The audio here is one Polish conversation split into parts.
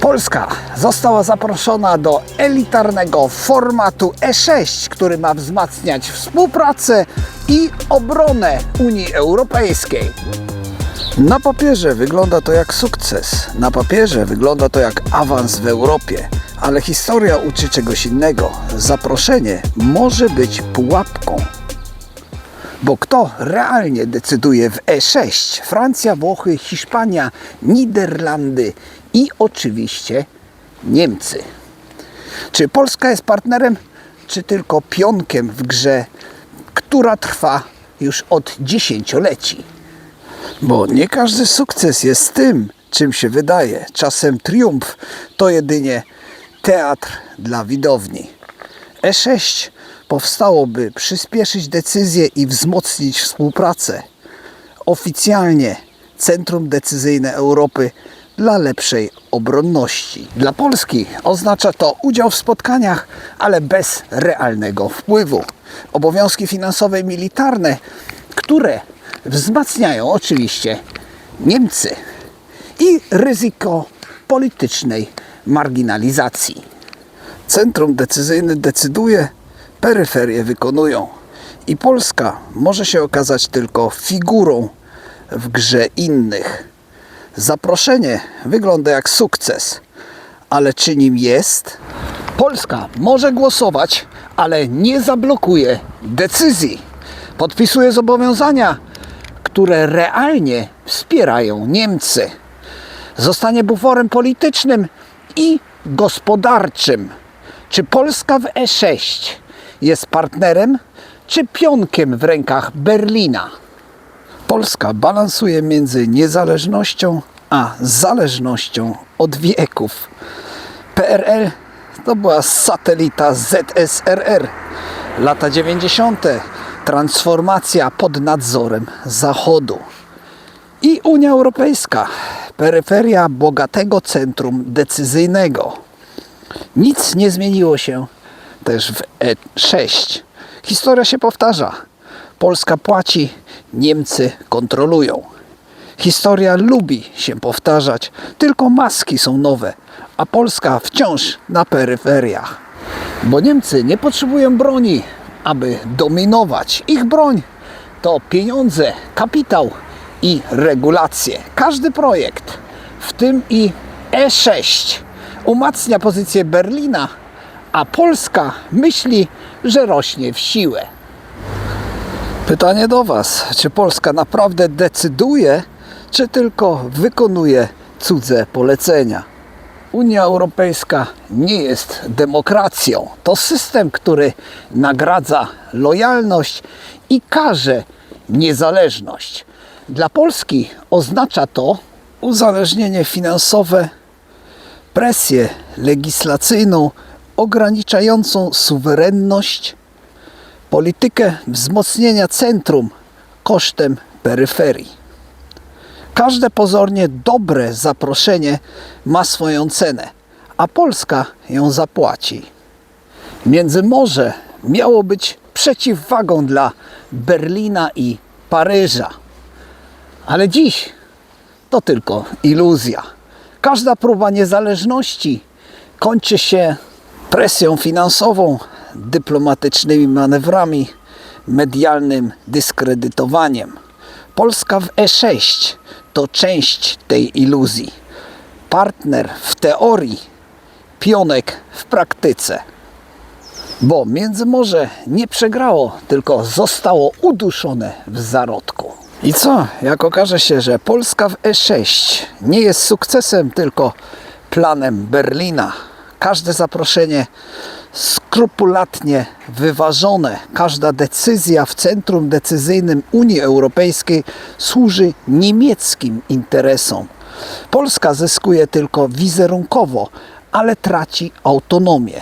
Polska została zaproszona do elitarnego formatu E6, który ma wzmacniać współpracę i obronę Unii Europejskiej. Na papierze wygląda to jak sukces, na papierze wygląda to jak awans w Europie, ale historia uczy czegoś innego. Zaproszenie może być pułapką. Bo kto realnie decyduje w E6? Francja, Włochy, Hiszpania, Niderlandy i oczywiście Niemcy. Czy Polska jest partnerem, czy tylko pionkiem w grze, która trwa już od dziesięcioleci? Bo nie każdy sukces jest tym, czym się wydaje. Czasem triumf to jedynie teatr dla widowni. E6 powstało, by przyspieszyć decyzje i wzmocnić współpracę. Oficjalnie Centrum Decyzyjne Europy dla lepszej obronności. Dla Polski oznacza to udział w spotkaniach, ale bez realnego wpływu. Obowiązki finansowe i militarne, które wzmacniają oczywiście Niemcy i ryzyko politycznej marginalizacji. Centrum decyzyjne decyduje, peryferie wykonują. I Polska może się okazać tylko figurą w grze innych. Zaproszenie wygląda jak sukces, ale czy nim jest? Polska może głosować, ale nie zablokuje decyzji. Podpisuje zobowiązania, które realnie wspierają Niemcy. Zostanie buforem politycznym i gospodarczym. Czy Polska w E6 jest partnerem, czy pionkiem w rękach Berlina? Polska balansuje między niezależnością a zależnością od wieków. PRL to była satelita ZSRR. Lata 90. transformacja pod nadzorem Zachodu. I Unia Europejska, peryferia bogatego centrum decyzyjnego. Nic nie zmieniło się też w E6. Historia się powtarza. Polska płaci, Niemcy kontrolują. Historia lubi się powtarzać, tylko maski są nowe, a Polska wciąż na peryferiach. Bo Niemcy nie potrzebują broni, aby dominować. Ich broń to pieniądze, kapitał i regulacje. Każdy projekt, w tym i E6, umacnia pozycję Berlina, a Polska myśli, że rośnie w siłę. Pytanie do Was: czy Polska naprawdę decyduje, czy tylko wykonuje cudze polecenia? Unia Europejska nie jest demokracją. To system, który nagradza lojalność i karze niezależność. Dla Polski oznacza to uzależnienie finansowe, presję legislacyjną ograniczającą suwerenność, politykę wzmocnienia centrum kosztem peryferii. Każde pozornie dobre zaproszenie ma swoją cenę, a Polska ją zapłaci. Międzymorze miało być przeciwwagą dla Berlina i Paryża. Ale dziś to tylko iluzja. Każda próba niezależności kończy się presją finansową, dyplomatycznymi manewrami, medialnym dyskredytowaniem. Polska w E6 to część tej iluzji. Partner w teorii, pionek w praktyce. Bo Międzymorze nie przegrało, tylko zostało uduszone w zarodku. I co? Jak okaże się, że Polska w E6 nie jest sukcesem, tylko planem Berlina. Każde zaproszenie skrupulatnie wyważone, każda decyzja w centrum decyzyjnym Unii Europejskiej służy niemieckim interesom. Polska zyskuje tylko wizerunkowo, ale traci autonomię.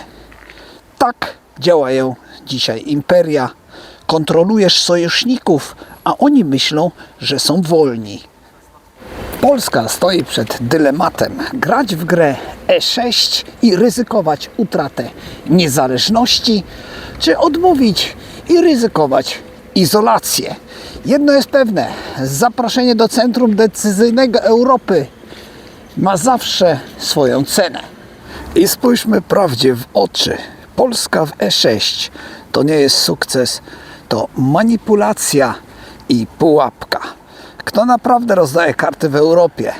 Tak działają dzisiaj imperia. Kontrolujesz sojuszników, a oni myślą, że są wolni. Polska stoi przed dylematem grać w grę E6 i ryzykować utratę niezależności, czy odmówić i ryzykować izolację. Jedno jest pewne: zaproszenie do centrum decyzyjnego Europy ma zawsze swoją cenę. I spójrzmy prawdzie w oczy. Polska w E6 to nie jest sukces, to manipulacja i pułapka. Kto naprawdę rozdaje karty w Europie?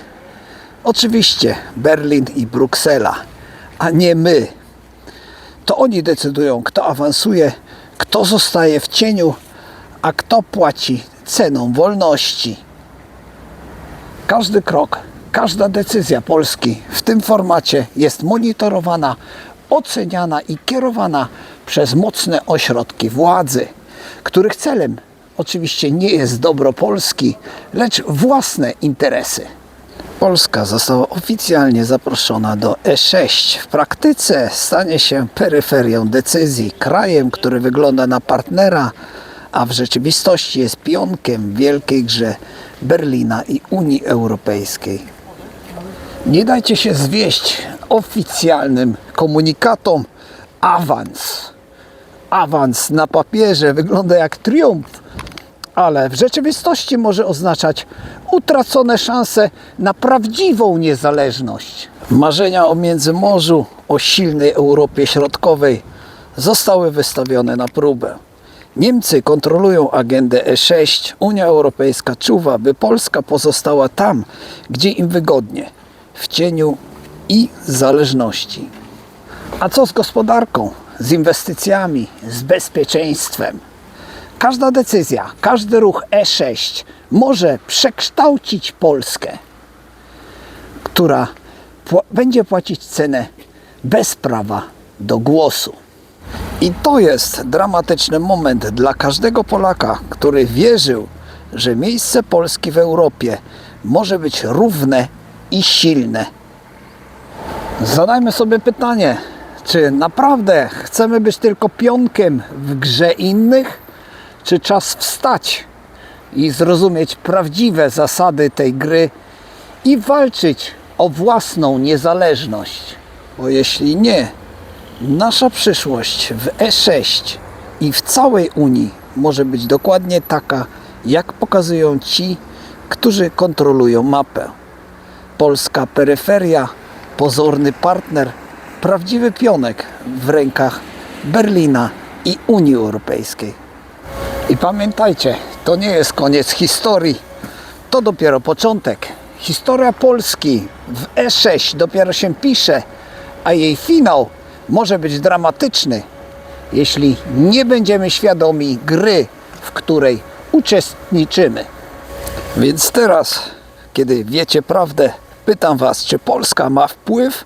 Oczywiście Berlin i Bruksela, a nie my. To oni decydują, kto awansuje, kto zostaje w cieniu, a kto płaci ceną wolności. Każdy krok, każda decyzja Polski w tym formacie jest monitorowana, oceniana i kierowana przez mocne ośrodki władzy, których celem oczywiście nie jest dobro Polski, lecz własne interesy. Polska została oficjalnie zaproszona do E6. W praktyce stanie się peryferią decyzji, krajem, który wygląda na partnera, a w rzeczywistości jest pionkiem w wielkiej grze Berlina i Unii Europejskiej. Nie dajcie się zwieść oficjalnym komunikatom awans. Awans na papierze wygląda jak triumf, ale w rzeczywistości może oznaczać utracone szanse na prawdziwą niezależność. Marzenia o Międzymorzu, o silnej Europie Środkowej zostały wystawione na próbę. Niemcy kontrolują agendę E6, Unia Europejska czuwa, by Polska pozostała tam, gdzie im wygodnie, w cieniu i zależności. A co z gospodarką, z inwestycjami, z bezpieczeństwem? Każda decyzja, każdy ruch E6 może przekształcić Polskę, która będzie płacić cenę bez prawa do głosu. I to jest dramatyczny moment dla każdego Polaka, który wierzył, że miejsce Polski w Europie może być równe i silne. Zadajmy sobie pytanie, czy naprawdę chcemy być tylko pionkiem w grze innych, czy czas wstać i zrozumieć prawdziwe zasady tej gry i walczyć o własną niezależność? Bo jeśli nie, nasza przyszłość w E6 i w całej Unii może być dokładnie taka, jak pokazują ci, którzy kontrolują mapę. Polska peryferia, pozorny partner, prawdziwy pionek w rękach Berlina i Unii Europejskiej. I pamiętajcie, to nie jest koniec historii, to dopiero początek. Historia Polski w E6 dopiero się pisze, a jej finał może być dramatyczny, jeśli nie będziemy świadomi gry, w której uczestniczymy. Więc teraz, kiedy wiecie prawdę, pytam Was, czy Polska ma wpływ,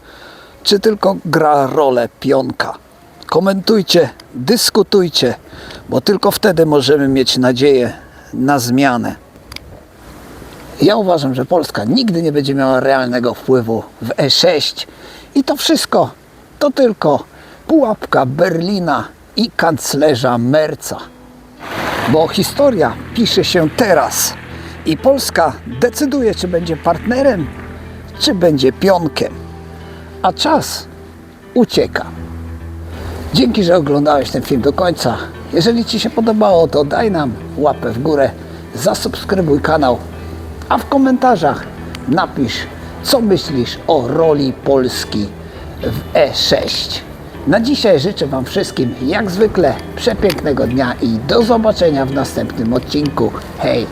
czy tylko gra rolę pionka? Komentujcie, dyskutujcie, bo tylko wtedy możemy mieć nadzieję na zmianę. Ja uważam, że Polska nigdy nie będzie miała realnego wpływu w E6 i to wszystko to tylko pułapka Berlina i kanclerza Merca. Bo historia pisze się teraz i Polska decyduje, czy będzie partnerem, czy będzie pionkiem. A czas ucieka. Dzięki, że oglądałeś ten film do końca. Jeżeli Ci się podobało, to daj nam łapę w górę, zasubskrybuj kanał, a w komentarzach napisz, co myślisz o roli Polski w E6. Na dzisiaj życzę Wam wszystkim, jak zwykle, przepięknego dnia i do zobaczenia w następnym odcinku. Hej!